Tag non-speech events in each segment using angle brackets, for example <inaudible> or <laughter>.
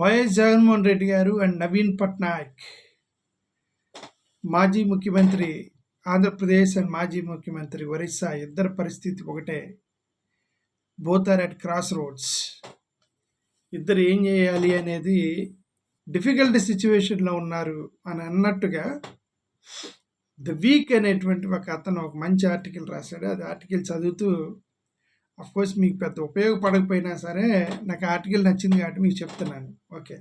YS Jaganmohan Reddy గారు and Naveen Patnaik. మాజీ ముఖ్యమంత్రి ఆంధ్రప్రదేశ్ అండ్ మాజీ ముఖ్యమంత్రి ఒరిస్సా ఇద్దరు పరిస్థితి ఒకటే. Both are at cross roads. ఇద్దరు ఏం చేయాలి అనేది డిఫికల్ట్ సిచ్యువేషన్లో ఉన్నారు అని అన్నట్టుగా ద వీక్ అనేటువంటి ఒక అతను ఒక మంచి ఆర్టికల్ రాశాడు. అది ఆర్టికల్ చదువుతూ కోర్స్ మీకు పెద్ద ఉపయోగపడకపోయినా సరే నాకు ఆర్టికల్ నచ్చింది కాబట్టి మీకు చెప్తున్నాను. ఓకే.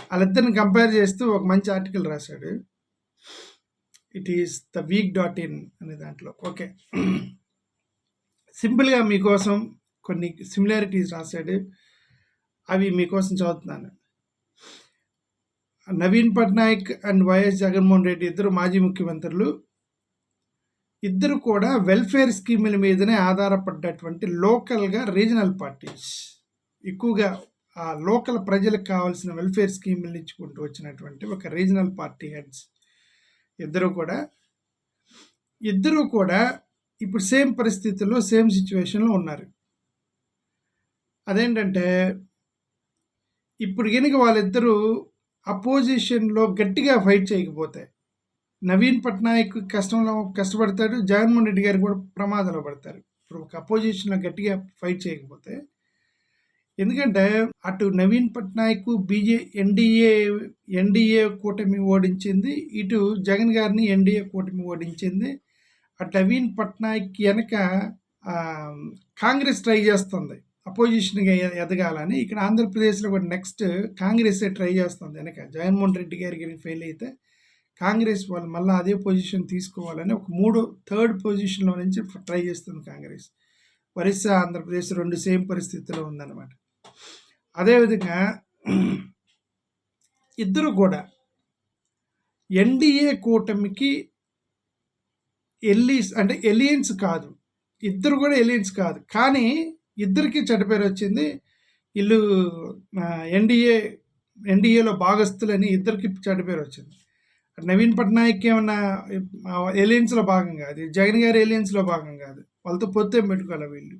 వాళ్ళిద్దరిని కంపేర్ చేస్తూ ఒక మంచి ఆర్టికల్ రాశాడు. It is the Week dot in అనే దాంట్లో. ఓకే. సింపుల్గా మీకోసం కొన్ని సిమిలారిటీస్ రాశాడు. అవి మీకోసం చదువుతున్నాను. నవీన్ పట్నాయక్ అండ్ వైఎస్ జగన్మోహన్ రెడ్డి ఇద్దరు మాజీ ముఖ్యమంత్రులు. ఇద్దరు కూడా వెల్ఫేర్ స్కీముల మీదనే ఆధారపడ్డటువంటి లోకల్గా రీజనల్ పార్టీస్. ఎక్కువగా ఆ లోకల్ ప్రజలకు కావాల్సిన వెల్ఫేర్ స్కీములు ఇచ్చుకుంటూ వచ్చినటువంటి ఒక రీజనల్ పార్టీ హెడ్స్ ఇద్దరు కూడా. ఇద్దరు కూడా ఇప్పుడు సేమ్ పరిస్థితుల్లో సేమ్ సిచ్యువేషన్లో ఉన్నారు. అదేంటంటే ఇప్పుడు కనుక వాళ్ళిద్దరూ అపోజిషన్లో గట్టిగా ఫైట్ చేయకపోతే నవీన్ పట్నాయక్ కష్టంలో కష్టపడతాడు జగన్మోహన్ రెడ్డి గారు కూడా ప్రమాదంలో పడతారు. ఇప్పుడు ఒక అపోజిషన్లో గట్టిగా ఫైట్ చేయకపోతే ఎందుకంటే అటు Naveen Patnaik B J NDA NDA కూటమి ఓడించింది ఇటు జగన్ గారిని ఎన్డీఏ కూటమి ఓడించింది. అటు నవీన్ పట్నాయక్ వెనక కాంగ్రెస్ ట్రై చేస్తుంది. అపోజిషన్గా ఎదగాలని. ఇక్కడ ఆంధ్రప్రదేశ్లో కూడా నెక్స్ట్ కాంగ్రెస్ ట్రై చేస్తుంది వెనక. జగన్మోహన్ రెడ్డి గారికి ఫెయిల్ అయితే కాంగ్రెస్ వాళ్ళు మళ్ళీ అదే పొజిషన్ తీసుకోవాలని ఒక మూడో థర్డ్ పొజిషన్లో నుంచి ట్రై చేస్తుంది కాంగ్రెస్. ఒరిస్సా ఆంధ్రప్రదేశ్ రెండు సేమ్ పరిస్థితిలో ఉందన్నమాట. అదేవిధంగా ఇద్దరు కూడా ఎన్డీఏ కూటమికి ఎల్లీస్ అంటే ఎలియన్స్ కాదు. ఇద్దరు కూడా ఎలియన్స్ కాదు. కానీ ఇద్దరికి చెడ్డ పేరు వచ్చింది. వీళ్ళు ఎన్డీఏ ఎన్డీఏలో భాగస్తులని ఇద్దరికి చెడ్డ పేరు వచ్చింది. నవీన్ పట్నాయక్ ఏమన్నా ఏలియన్స్లో భాగం కాదు జగన్ గారి ఏలియన్స్లో భాగం కాదు వాళ్ళతో పొత్తే పెట్టుకోవాలి వీళ్ళు?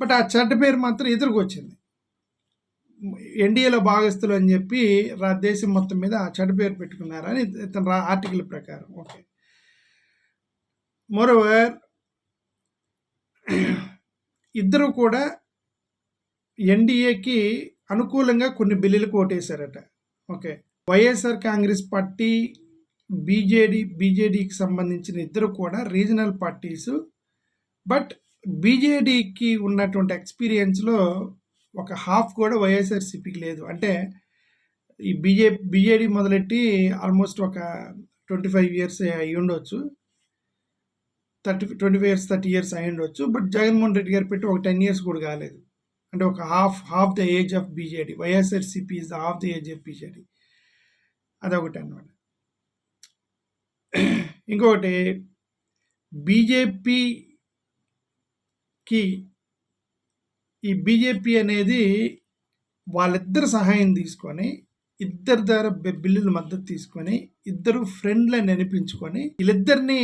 బట్ ఆ చెడ్డ పేరు మాత్రం ఎదురుకు వచ్చింది ఎన్డీఏలో భాగస్తులు అని చెప్పి రా దేశం మొత్తం మీద ఆ చెడ్డ పేరు పెట్టుకున్నారని ఇతను ఆర్టికల్ ప్రకారం. ఓకే మోరోవర్ ఇద్దరు కూడా ఎన్డీఏకి అనుకూలంగా కొన్ని బిల్లులు ఓటేశారట. Okay YSR Congress party BJD బీజేడీకి సంబంధించిన ఇద్దరు కూడా రీజనల్ పార్టీస్. బట్ బీజేడీకి ఉన్నటువంటి ఎక్స్పీరియన్స్లో ఒక హాఫ్ కూడా వైఎస్ఆర్సీపీకి లేదు. అంటే ఈ బీజే బీజేడీ మొదలెట్టి ఆల్మోస్ట్ ఒక ట్వంటీ ఫైవ్ ఇయర్స్ అయి ఉండొచ్చు. Thirty twenty five years thirty years అయి ఉండొచ్చు. బట్ జగన్మోహన్ రెడ్డి గారు పెట్టి ఒక టెన్ ఇయర్స్ కూడా కాలేదు. అంటే ఒక half half the age of BJD. YSRCP is the half the age of BJD. అదొకటి అనమాట ఇంకొకటి బీజేపీకి ఈ బీజేపీ అనేది వాళ్ళిద్దరు సహాయం తీసుకొని ఇద్దరి ద్వారా బిల్లుల మద్దతు తీసుకొని ఇద్దరు ఫ్రెండ్లని అనిపించుకొని వీళ్ళిద్దరిని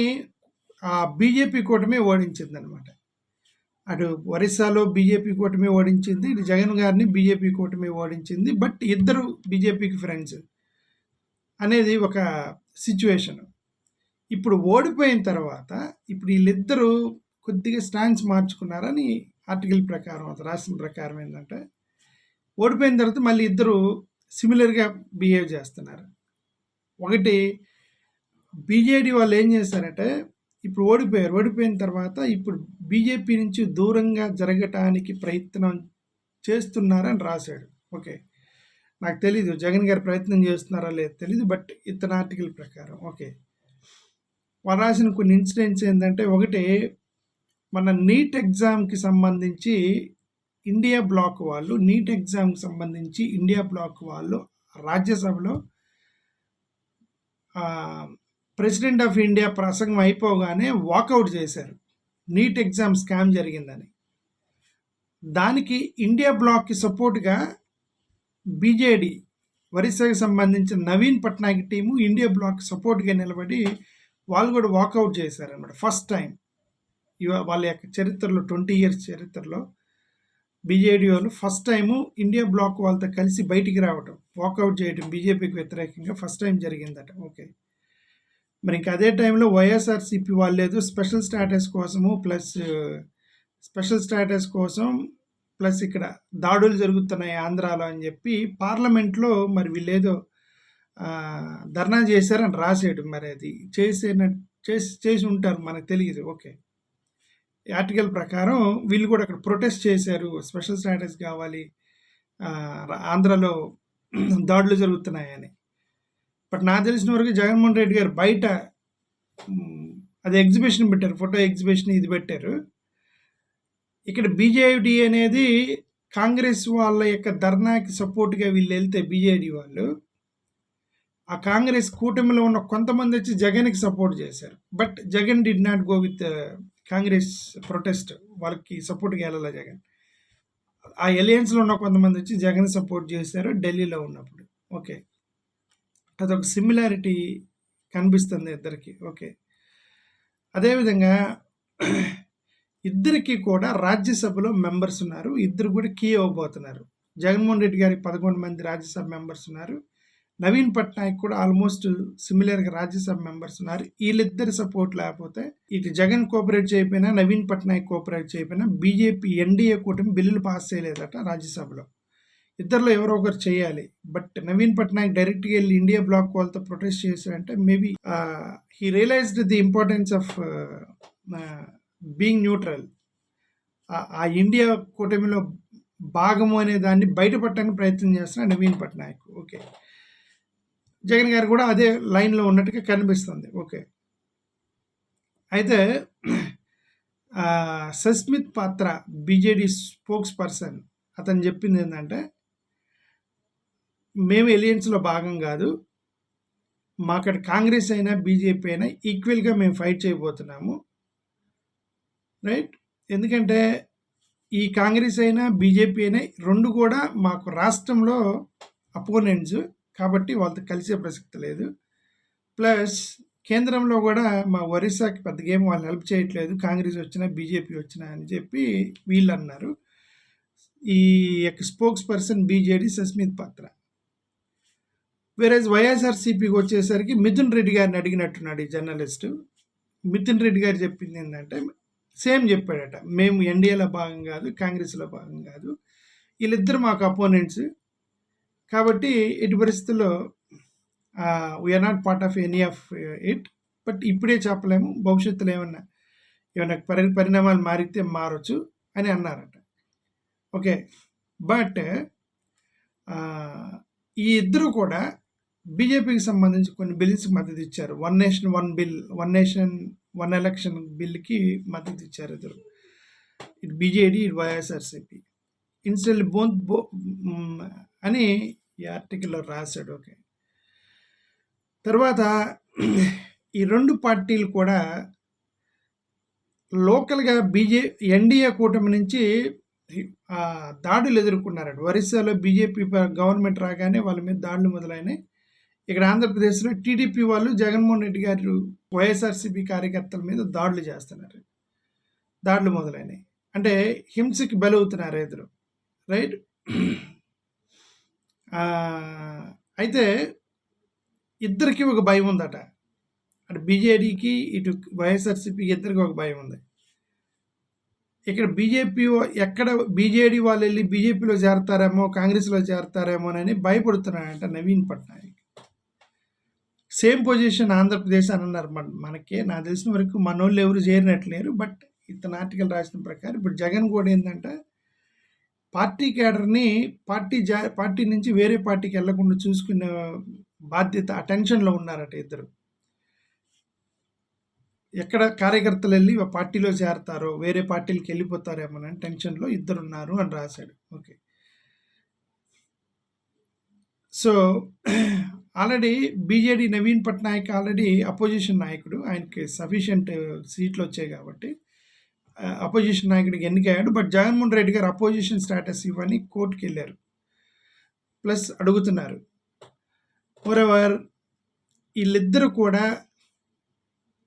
ఆ బీజేపీ కూటమి ఓడించింది అనమాట అటు ఒరిస్సాలో బీజేపీ కూటమి ఓడించింది ఇటు జగన్ గారిని బీజేపీ కూటమి ఓడించింది బట్ ఇద్దరు బీజేపీకి ఫ్రెండ్స్. అనేది ఒక సిచ్యువేషను ఇప్పుడు ఓడిపోయిన తర్వాత ఇప్పుడు వీళ్ళిద్దరూ కొద్దిగా స్టాండ్స్ మార్చుకున్నారని ఆర్టికల్ ప్రకారం అది రాసిన ప్రకారం ఏంటంటే ఓడిపోయిన తర్వాత మళ్ళీ ఇద్దరు సిమిలర్గా బిహేవ్ చేస్తున్నారు. ఒకటి బీజేడీ వాళ్ళు ఏం చేస్తారంటే ఇప్పుడు ఓడిపోయారు. ఓడిపోయిన తర్వాత ఇప్పుడు బీజేపీ నుంచి దూరంగా జరగటానికి ప్రయత్నం చేస్తున్నారని రాశాడు. ఓకే. నాకు తెలీదు. జగన్ గారు ప్రయత్నం చేస్తున్నారా లేదు తెలీదు బట్ ఇతని ఆర్టికల్ ప్రకారం. ఓకే. వారు రాసిన కొన్ని ఇన్సిడెంట్స్ ఏంటంటే ఒకటి మన నీట్ ఎగ్జామ్కి సంబంధించి ఇండియా బ్లాక్ వాళ్ళు నీట్ ఎగ్జామ్కి సంబంధించి ఇండియా బ్లాక్ వాళ్ళు రాజ్యసభలో ప్రెసిడెంట్ ఆఫ్ ఇండియా ప్రసంగం అయిపోగానే వాకౌట్ చేశారు. నీట్ ఎగ్జామ్ స్కామ్ జరిగిందని. దానికి ఇండియా బ్లాక్కి సపోర్ట్గా బీజేడీ వరిసకి సంబంధించిన Naveen Patnaik team India bloc సపోర్ట్గా నిలబడి వాళ్ళు కూడా వాకౌట్ చేశారనమాట ఫస్ట్ టైం ఇవ వాళ్ళ యొక్క చరిత్రలో ట్వంటీ ఇయర్స్ చరిత్రలో బీజేడీ వాళ్ళు ఫస్ట్ టైము ఇండియా బ్లాక్ వాళ్ళతో కలిసి బయటికి రావడం వాకౌట్ చేయటం బీజేపీకి వ్యతిరేకంగా ఫస్ట్ టైం జరిగిందట. ఓకే. మరి ఇంకా అదే టైంలో Y S R C P వాళ్ళు లేదు స్పెషల్ స్టాటస్ కోసము ప్లస్ స్పెషల్ స్టాటస్ కోసం ప్లస్ ఇక్కడ దాడులు జరుగుతున్నాయి ఆంధ్రాలో అని చెప్పి పార్లమెంట్లో మరి వీళ్ళేదో ధర్నా చేశారని రాసేయడం మరి అది. చేసిన చేసి చేసి ఉంటారు మనకు తెలియదు. ఓకే. ఆర్టికల్ ప్రకారం వీళ్ళు కూడా అక్కడ ప్రొటెస్ట్ చేశారు. స్పెషల్ స్టాటస్ కావాలి. ఆంధ్రాలో <clears throat> దాడులు జరుగుతున్నాయని బట్ నాకు తెలిసిన వరకు జగన్మోహన్ రెడ్డి గారు బయట అది ఎగ్జిబిషన్ పెట్టారు. ఫోటో ఎగ్జిబిషన్ ఇది పెట్టారు. ఇక్కడ బీజేడీ అనేది కాంగ్రెస్ వాళ్ళ యొక్క ధర్నాకి సపోర్ట్గా వీళ్ళు వెళ్తే బీజేడీ వాళ్ళు ఆ కాంగ్రెస్ కూటమిలో ఉన్న కొంతమంది వచ్చి జగన్కి సపోర్ట్ చేశారు. But Jagan did not go with Congress protest. వాళ్ళకి సపోర్ట్గా వెళ్ళాలి జగన్? ఆ ఎలియన్స్లో ఉన్న కొంతమంది వచ్చి జగన్ సపోర్ట్ చేశారు ఢిల్లీలో ఉన్నప్పుడు. ఓకే. అదొక సిమిలారిటీ కనిపిస్తుంది ఇద్దరికి. ఓకే. అదేవిధంగా ఇద్దరికి కూడా రాజ్యసభలో మెంబర్స్ ఉన్నారు. ఇద్దరు కూడా కీ అవ్వబోతున్నారు. జగన్మోహన్ రెడ్డి గారికి పదకొండు మంది రాజ్యసభ మెంబర్స్ ఉన్నారు. నవీన్ పట్నాయక్ కూడా ఆల్మోస్ట్ సిమిలర్గా రాజ్యసభ మెంబర్స్ ఉన్నారు. వీళ్ళిద్దరి సపోర్ట్ లేకపోతే ఇటు జగన్ కోఆపరేట్ చేయకపోయినా నవీన్ పట్నాయక్ కోఆపరేట్ చేయకపోయినా B J P N D A కూటమి బిల్లులు పాస్ చేయలేదట రాజ్యసభలో. ఇద్దరిలో ఎవరో ఒకరు చేయాలి. బట్ నవీన్ పట్నాయక్ డైరెక్ట్గా వెళ్ళి ఇండియా బ్లాక్ వాళ్ళతో ప్రొటెస్ట్ చేశారంటే maybe he realised the importance of being neutral ఆ ఇండియా కూటమిలో భాగము అనే దాన్ని బయటపడటానికి ప్రయత్నం చేస్తున్న నవీన్ పట్నాయక్. ఓకే. జగన్ గారు కూడా అదే లైన్లో ఉన్నట్టుగా కనిపిస్తుంది. ఓకే. అయితే సస్మిత్ పాత్ర బీజేడీ స్పోక్స్ పర్సన్ అతను చెప్పింది ఏంటంటే మేము ఎలియన్స్లో భాగం కాదు. మాకడ కాంగ్రెస్ అయినా బీజేపీ అయినా ఈక్వల్గా మేము ఫైట్ చేయబోతున్నాము. రైట్? ఎందుకంటే ఈ కాంగ్రెస్ అయినా బీజేపీ అయినా రెండు కూడా మాకు రాష్ట్రంలో అపోనెంట్స్ కాబట్టి వాళ్ళతో కలిసే ప్రసక్తి లేదు. ప్లస్ కేంద్రంలో కూడా మా ఒరిస్సాకి పెద్దగా ఏం వాళ్ళు హెల్ప్ చేయట్లేదు. కాంగ్రెస్ వచ్చినా బీజేపీ వచ్చినా అని చెప్పి వీళ్ళు అన్నారు. ఈ యొక్క స్పోక్స్ పర్సన్ బీజేడీ సస్మిత్ పాత్ర. వేరే వైఎస్ఆర్సీపీకి వచ్చేసరికి మిథున్ రెడ్డి గారిని అడిగినట్టున్నాడు ఈ జర్నలిస్టు. మిథున్ రెడ్డి గారు చెప్పింది ఏంటంటే సేమ్ చెప్పాడట. మేము ఎన్డీఏలో భాగం కాదు కాంగ్రెస్లో భాగం కాదు. వీళ్ళిద్దరు మాకు అపోనెంట్స్. కాబట్టి ఎటు పరిస్థితుల్లో we are not part of any of it but ఇప్పుడే చెప్పలేము. భవిష్యత్తులో ఏమన్నా ఏమైనా పరి పరిణామాలు మారితే మారచ్చు అని అన్నారట. ఓకే. బట్ ఈ ఇద్దరు కూడా బీజేపీకి సంబంధించి కొన్ని బిల్స్ మద్దతు ఇచ్చారు one nation one bill one nation one election బిల్కి మద్దతు ఇచ్చారు ఇద్దరు. ఇటు బీజేడీ ఇటు వైఎస్ఆర్సీపీ. ఇన్స్టెల్ బోన్ బో అని ఈ ఆర్టికల్లో రాశాడు. ఓకే. తర్వాత ఈ రెండు పార్టీలు కూడా లోకల్గా బీజే ఎన్డీఏ కూటమి నుంచి దాడులు ఎదుర్కొన్నారట. ఒరిస్సాలో బీజేపీ గవర్నమెంట్ రాగానే వాళ్ళ మీద దాడులు మొదలైనాయి. ఇక్కడ ఆంధ్రప్రదేశ్లో టీడీపీ వాళ్ళు జగన్మోహన్ రెడ్డి గారు వైఎస్ఆర్సీపీ కార్యకర్తల మీద దాడులు చేస్తున్నారు. దాడులు మొదలైనవి అంటే హింసకి బలవుతున్నారు ఎదురు రైట్? అయితే ఇద్దరికి ఒక భయం ఉందట. అటు బీజేడీకి ఇటు వైఎస్ఆర్సీపీకి ఇద్దరికి ఒక భయం ఉంది. ఇక్కడ బీజేపీ ఎక్కడ బీజేడీ వాళ్ళు వెళ్ళి బీజేపీలో చేరతారేమో కాంగ్రెస్లో చేరతారేమోనని భయపడుతున్నాడంట నవీన్ పట్నాయక్. సేమ్ పొజిషన్ ఆంధ్రప్రదేశ్ అని అన్నారు. మన మనకే నాకు తెలిసిన వరకు మనోళ్ళు ఎవరు చేరినట్లేరు. బట్ ఇతను ఆర్టికల్ రాసిన ప్రకారం ఇప్పుడు జగన్ కూడా ఏంటంటే పార్టీ క్యాడర్ని పార్టీ జా పార్టీ నుంచి వేరే పార్టీకి వెళ్ళకుండా చూసుకునే బాధ్యత అటెన్షన్లో టెన్షన్లో ఉన్నారట ఇద్దరు. ఎక్కడ కార్యకర్తలు వెళ్ళి పార్టీలో చేరతారో వేరే పార్టీలకు వెళ్ళిపోతారేమోనని టెన్షన్లో ఇద్దరు ఉన్నారు అని రాశాడు. Okay. So already BJD Naveen Patnaik already opposition నాయకుడు. ఆయనకి సఫిషియంట్ సీట్లు వచ్చాయి కాబట్టి అపోజిషన్ నాయకుడికి ఎన్నికయ్యాడు. బట్ జగన్మోహన్ రెడ్డి గారు అపోజిషన్ స్టేటస్ ఇవ్వని కోర్టుకి వెళ్ళారు. ప్లస్ అడుగుతున్నారు. మోరెవర్ వీళ్ళిద్దరూ కూడా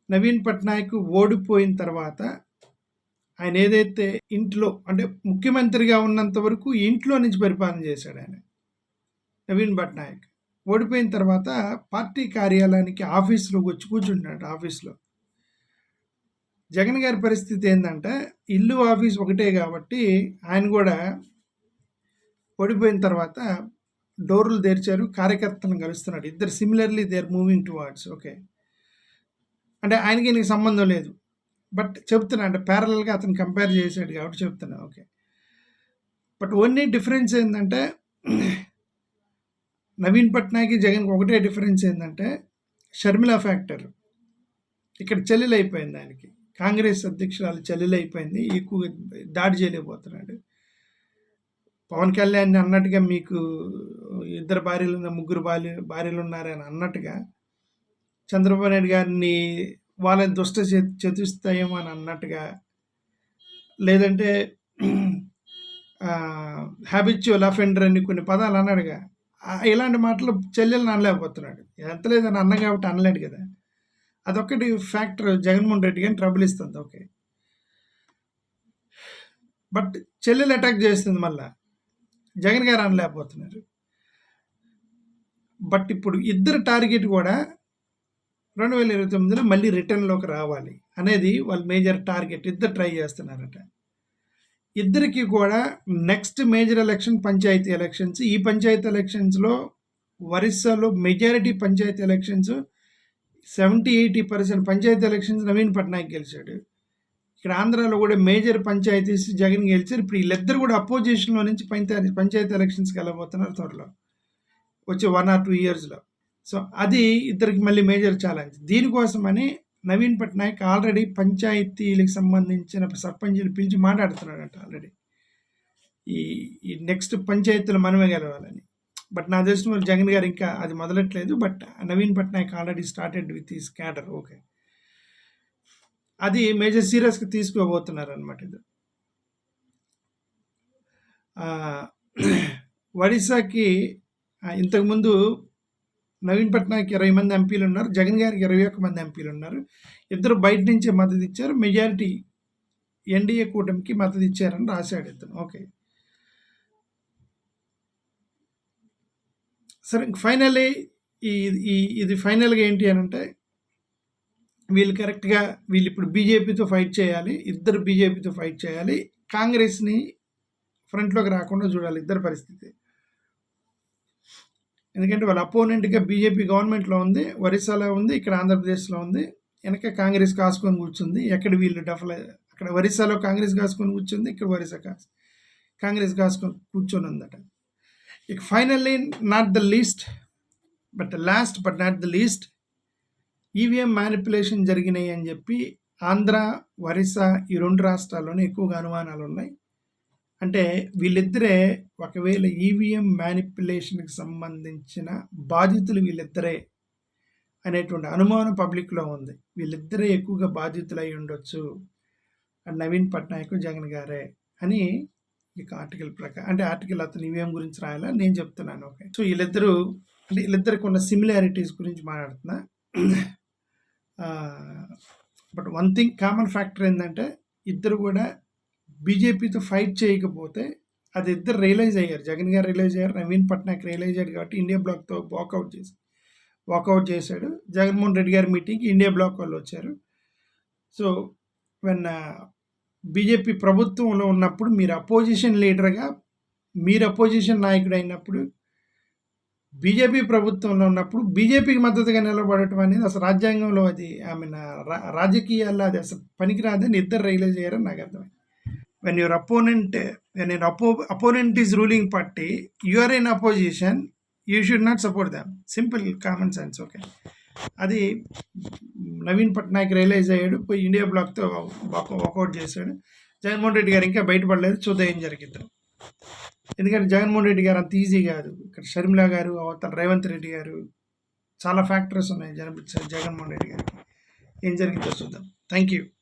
నవీన్ పట్నాయక్ ఓడిపోయిన తర్వాత ఆయన ఏదైతే ఇంట్లో అంటే ముఖ్యమంత్రిగా ఉన్నంత వరకు ఇంట్లో నుంచి పరిపాలన చేశాడు ఆయన నవీన్ పట్నాయక్. ఓడిపోయిన తర్వాత పార్టీ కార్యాలయానికి ఆఫీస్లో వచ్చి కూర్చుంటాడు ఆఫీస్లో. జగన్ గారి పరిస్థితి ఏంటంటే ఇల్లు ఆఫీస్ ఒకటే కాబట్టి ఆయన కూడా ఓడిపోయిన తర్వాత డోర్లు తెరిచారు కార్యకర్తలను కలుస్తున్నాడు. ఇద్దరు similarly they are moving towards okay అంటే ఆయనకి నీకు సంబంధం లేదు. బట్ చెప్తున్నా అంటే ప్యారలల్గా అతను కంపేర్ చేశాడు కాబట్టి చెప్తున్నా ఓకే బట్ ఓన్లీ డిఫరెన్స్ ఏంటంటే నవీన్ పట్నాయక్ జగన్కి ఒకటే డిఫరెన్స్ ఏంటంటే షర్మిల ఫ్యాక్టర్. ఇక్కడ చెల్లెలైపోయింది అయిపోయింది ఆయనకి. కాంగ్రెస్ అధ్యక్షురాలు చెల్లెలైపోయింది. అయిపోయింది ఎక్కువ దాడి చేయలేకపోతున్నాడు. పవన్ కళ్యాణ్ అన్నట్టుగా మీకు ఇద్దరు భార్యలు ఉన్న ముగ్గురు భార్య భార్యలు ఉన్నారని అన్నట్టుగా చంద్రబాబు నాయుడు గారిని వాళ్ళని దుష్ట చతుస్తాయేమో అని అన్నట్టుగా లేదంటే హ్యాబిచువల్ అఫెండర్ అని కొన్ని పదాలు అన్నాడుగా. ఇలాంటి మాటలు చెల్లెలను అనలేకపోతున్నాడు. ఎంత లేదని అన్న కాబట్టి అనలేడు కదా. అదొక్కటి ఫ్యాక్టర్ జగన్మోహన్ రెడ్డి కానీ ట్రబుల్ ఇస్తుంది. ఓకే. బట్ చెల్లెలు అటాక్ చేస్తుంది మళ్ళా. జగన్ గారు అనలేకపోతున్నారు. బట్ ఇప్పుడు ఇద్దరు టార్గెట్ కూడా రెండు వేల ఇరవై తొమ్మిదిలో మళ్ళీ రిటర్న్లోకి రావాలి అనేది వాళ్ళు మేజర్ టార్గెట్ ఇద్దరు ట్రై చేస్తున్నారట. ఇద్దరికి కూడా next major election panchayat elections ఈ పంచాయతీ ఎలక్షన్స్లో ఒరిస్సాలో majority panchayat elections seventy eighty percent panchayat elections Naveen Patnaik గెలిచాడు. ఇక్కడ ఆంధ్రాలో కూడా మేజర్ పంచాయతీస్ జగన్ గెలిచారు. ఇప్పుడు వీళ్ళిద్దరు కూడా అపోజిషన్లో నుంచి పంచాయతీ పంచాయతీ ఎలక్షన్స్కి వెళ్ళబోతున్నారు త్వరలో. వచ్చే వన్ ఆర్ టూ ఇయర్స్లో సో అది ఇద్దరికి మళ్ళీ మేజర్ ఛాలెంజ్ దీనికోసమని నవీన్ పట్నాయక్ ఆల్రెడీ పంచాయతీలకు సంబంధించిన సర్పంచ్ని పిలిచి మాట్లాడుతున్నాడంట ఆల్రెడీ. ఈ ఈ నెక్స్ట్ పంచాయతీలు మనమే గెలవాలని. బట్ నా తెలిసిన జగన్ గారు ఇంకా అది మొదలట్లేదు. But Naveen Patnaik already started with ఈ స్కాటర్ ఓకే. అది మేజర్ సీరియస్గా తీసుకోబోతున్నారు అనమాట ఇది ఒడిశాకి ఇంతకుముందు నవీన్ పట్నాయక్ ఇరవై మంది ఎంపీలు ఉన్నారు. జగన్ గారికి ఇరవై ఒక్క మంది ఎంపీలు ఉన్నారు. ఇద్దరు బయట నుంచే మద్దతు ఇచ్చారు. మెజారిటీ ఎన్డీఏ కూటమికి మద్దతు ఇచ్చారని రాశాడు ఇతను ఓకే. సరే ఫైనల్లీ ఈ ఇది ఫైనల్గా ఏంటి అని అంటే వీళ్ళు కరెక్ట్గా వీళ్ళు ఇప్పుడు బీజేపీతో ఫైట్ చేయాలి. ఇద్దరు బీజేపీతో ఫైట్ చేయాలి. కాంగ్రెస్ని ఫ్రంట్లోకి రాకుండా చూడాలి ఇద్దరు పరిస్థితి. ఎందుకంటే వాళ్ళ అపోనెంట్గా బీజేపీ గవర్నమెంట్లో ఉంది ఒరిస్సాలో ఉంది ఇక్కడ ఆంధ్రప్రదేశ్లో ఉంది. వెనక కాంగ్రెస్ కాసుకొని కూర్చుంది. ఎక్కడ వీళ్ళు డఫల అక్కడ ఒరిస్సాలో కాంగ్రెస్ కాసుకొని కూర్చుంది ఇక్కడ ఒరిస్సా కాసు కాంగ్రెస్ కాసుకొని కూర్చొని ఉందట. ఇక finally not the least but last but not the least EVM manipulation జరిగినాయి అని చెప్పి ఆంధ్ర ఒరిస్సా ఈ రెండు రాష్ట్రాల్లోనే ఎక్కువగా అనుమానాలు ఉన్నాయి అంటే వీళ్ళిద్దరే ఒకవేళ ఈవీఎం మ్యానిపులేషన్కి సంబంధించిన బాధితులు వీళ్ళిద్దరే అనేటువంటి అనుమానం పబ్లిక్లో ఉంది. వీళ్ళిద్దరే ఎక్కువగా బాధితులు అయి ఉండొచ్చు. నవీన్ పట్నాయక్ జగన్ గారే అని ఇక ఆర్టికల్ ప్రకారం అంటే ఆర్టికల్ అతను ఈవీఎం గురించి రాయాలా? నేను చెప్తున్నాను. ఓకే. సో వీళ్ళిద్దరూ అంటే వీళ్ళిద్దరికి ఉన్న సిమిలారిటీస్ గురించి మాట్లాడుతున్నా. But one thing common factor ఏంటంటే ఇద్దరు కూడా బీజేపీతో ఫైట్ చేయకపోతే అది ఇద్దరు రియలైజ్ అయ్యారు. జగన్ గారు రియలైజ్ అయ్యారు నవీన్ పట్నాయక్ రియలైజ్ అయ్యాడు కాబట్టి ఇండియా బ్లాక్తో వాకౌట్ చేసి వాకౌట్ చేశాడు. జగన్మోహన్ రెడ్డి గారి మీటింగ్కి ఇండియా బ్లాక్ వాళ్ళు వచ్చారు. సో వెన్ బీజేపీ ప్రభుత్వంలో ఉన్నప్పుడు మీరు అపోజిషన్ లీడర్గా మీరు అపోజిషన్ నాయకుడు అయినప్పుడు బీజేపీ ప్రభుత్వంలో ఉన్నప్పుడు బీజేపీకి మద్దతుగా నిలబడటం అనేది అసలు రాజ్యాంగంలో అది ఐ మీన్ రాజకీయాల్లో అది అసలు పనికిరాదని ఇద్దరు రియలైజ్ అయ్యారని నాకు అర్థమైంది. When your opponent when an oppo- opponent is ruling party you are in opposition you should not support them. Simple common sense okay అది నవీన్ పట్నాయక్ రియలైజ్ అయ్యాడు పోయి ఇండియా బ్లాక్తో వాకౌట్ చేశాడు. జగన్మోహన్ రెడ్డి గారు ఇంకా బయటపడలేదు చూద్దాం ఏం జరిగిద్దాం. ఎందుకంటే జగన్మోహన్ రెడ్డి గారు అంత ఈజీ కాదు. ఇక్కడ షర్మిల గారు అవతల రేవంత్ రెడ్డి గారు చాలా ఫ్యాక్టర్స్ ఉన్నాయి జగన్ జగన్మోహన్ రెడ్డి గారికి. ఏం జరిగిందో చూద్దాం. Thank you